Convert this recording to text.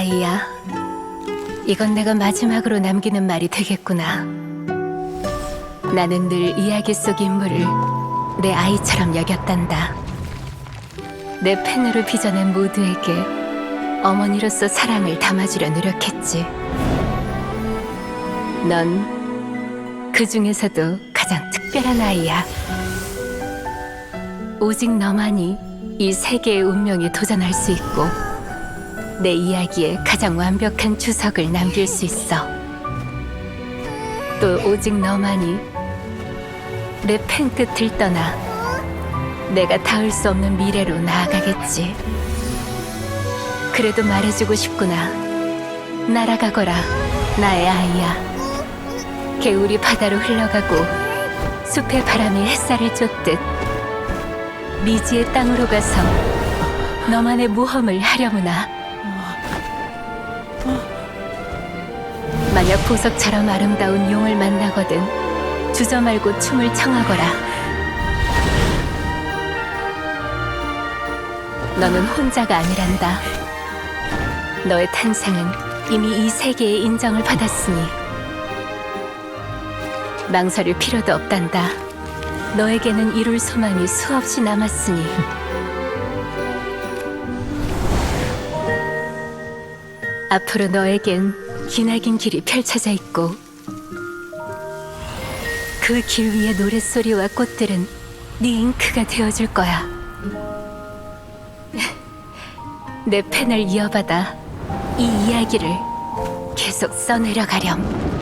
아이야. 이건 내가 마지막으로 남기는 말이 되겠구나. 나는 늘 이야기 속 인물을 내 아이처럼 여겼단다. 내 펜으로 빚어낸 모두에게 어머니로서 사랑을 담아주려 노력했지. 넌 그 중에서도 가장 특별한 아이야. 오직 너만이 이 세계의 운명에 도전할 수 있고 내 이야기에 가장 완벽한 주석을 남길 수 있어. 또 오직 너만이 내펜 끝을 떠나 내가 닿을 수 없는 미래로 나아가겠지. 그래도 말해주고 싶구나. 날아가거라, 나의 아이야. 개울이 바다로 흘러가고 숲의 바람이 햇살을 쫓듯 미지의 땅으로 가서 너만의 모험을 하려무나. 만약 보석처럼 아름다운 용을 만나거든 주저 말고 춤을 청하거라. 너는 혼자가 아니란다. 너의 탄생은 이미 이 세계의 인정을 받았으니 망설일 필요도 없단다. 너에게는 이룰 소망이 수없이 남았으니 앞으로 너에겐 기나긴 길이 펼쳐져 있고 그 길 위의 노랫소리와 꽃들은 네 잉크가 되어줄 거야. 내 펜을 이어받아 이 이야기를 계속 써내려가렴.